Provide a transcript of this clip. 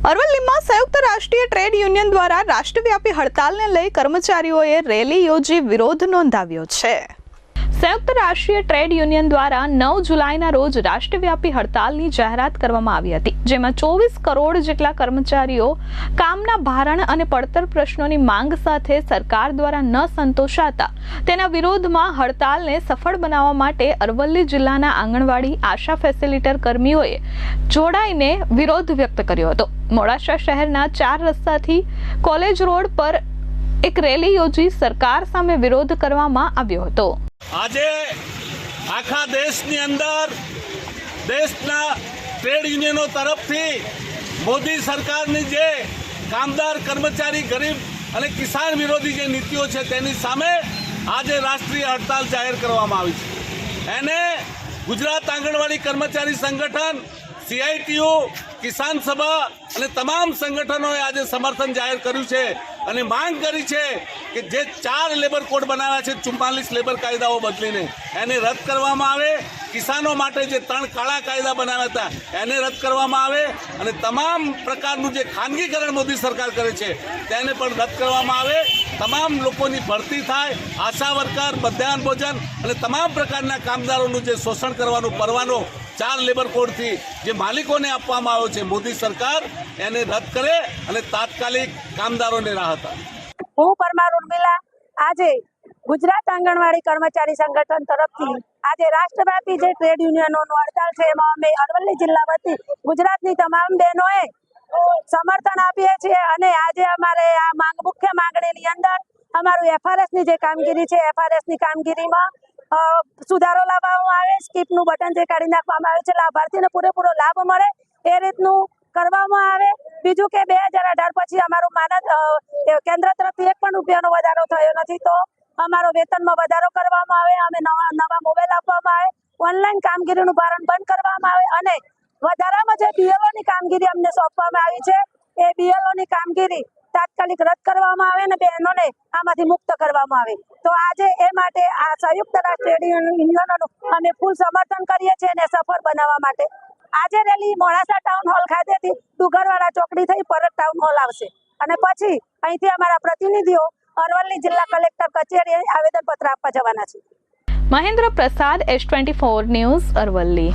અરવલ્લીમાં સંયુક્ત રાષ્ટ્રીય trade union દ્વારા રાષ્ટ્રવ્યાપી હડતાલને લઈ કર્મચારીઓએ રેલી યોજી વિરોધ નોંધાવ્યો છે. સંયુક્ત રાષ્ટ્રીય ટ્રેડ યુનિયન દ્વારા નવ જુલાઈના રોજ રાષ્ટ્રવ્યાપી હડતાલની જાહેરાત કરવામાં આવી હતી, જેમાં ચોવીસ કરોડ જેટલા કર્મચારીઓ કામના ભારણ અને પડતર પ્રશ્નોની માંગ સાથે સરકાર દ્વારા ન સંતોષાતા, તેના વિરોધમાં હડતાલને સફળ બનાવવા માટે અરવલ્લી જિલ્લાના આંગણવાડી આશા ફેસિલિટર કર્મીઓએ જોડાઈને વિરોધ વ્યક્ત કર્યો હતો. મોડાસા શહેરના ચાર રસ્તાથી કોલેજ રોડ પર એક રેલી યોજી સરકાર સામે વિરોધ કરવામાં આવ્યો હતો. આજે આખા દેશની અંદર, દેશના ટ્રેડ યુનિયનો તરફથી મોદી સરકારની જે કામદાર, કર્મચારી, ગરીબ અને કિસાન વિરોધી જે નીતિઓ છે તેની સામે આજે રાષ્ટ્રીય હડતાલ જાહેર કરવામાં આવી છે. એને ગુજરાત આંગણવાડી કર્મચારી સંગઠન, સીઆઈટીયુ, કિસાન સભા અને તમામ સંગઠનોએ આજે સમર્થન જાહેર કર્યું છે. અને માંગ કરી છે કે જે ચાર લેબર કોડ બનાવ્યા છે, ચુમ્માલીસ લેબર કાયદાઓ બદલીને, એને રદ કરવામાં આવે. કિસાનો માટે જે ત્રણ કાળા કાયદા બનાવ્યા હતા, એને રદ કરવામાં આવે અને તમામ પ્રકારનું જે ખાનગીકરણ મોદી સરકાર કરે છે, તેને પણ રદ કરવામાં આવે. તમામ લોકોની ભરતી થાય, આશા વર્કર, મધ્યાહન ભોજન અને તમામ પ્રકારના કામદારોનું જે શોષણ કરવાનો પરવાનો ચાર લેબર કોડથી જે માલિકોને આપવામાં આવ્યો છે મોદી સરકાર, એને રદ કરે અને તાત્કાલિક કામદારોને રાહત આજે ગુજરાત આંગણવાડી કર્મચારી સંગઠન તરફથી આજે રાષ્ટ્રવ્યાપી જે ટ્રેડ યુનિયનોનું હડતાલ છે, એમાં અમે અરવલ્લી જિલ્લા વતી ગુજરાતની તમામ બહેનોએ સમર્થન આપીએ છીએ અને આજે અમારે આ માંગ, મુખ્ય માંગણીની અંદર અમારું એફઆરએસની જે કામગીરી છે એફઆરએસની કામગીરીમાં સુધારો લાવવામાં આવે, સ્કીપનું બટન જે કાઢી નાખવામાં આવે છે, લાભાર્થીને પૂરેપૂરો લાભ મળે એ રીતનું કરવામાં આવે. બીજું કે બે પછી અમારું માનદ કેન્દ્ર તરફથી એક પણ રૂપિયાનો વધારો થયો નથી તો અમારો વેતનમાં વધારો કરવામાં આવે, અમે નવા નવા મોબાઈલ આપવામાં આવે ઓનલાઈન કામગીરીનું ભારણ બંધ કરવામાં આવે અને વધારામાં જે બીએલઓની કામગીરી અમને સોંપવામાં આવી છે, એ બીએલઓની કામગીરી તાત્કાલિક રદ કરવામાં આવે અને બહેનોને આમાંથી મુક્ત કરવામાં આવે. તો આજે એ માટે આ સંયુક્ત રાષ્ટ્ર યુનિયનોનું અમે ફૂલ સમર્થન કરીએ છીએ અને સફળ બનાવવા માટે. આજે રેલી મોડાસા ટાઉન હોલ ખાતેથી ડુગરવાડા ચોકડી થઈ પરત ટાઉન હોલ આવશે. અને પછી અહીંથી અમારા પ્રતિનિધિઓ અરવલ્લી જિલ્લા કલેક્ટર કચેરીએ આવેદનપત્ર આપવા જવાના છે. Mahendra Prasad S twenty four news, Aravalli.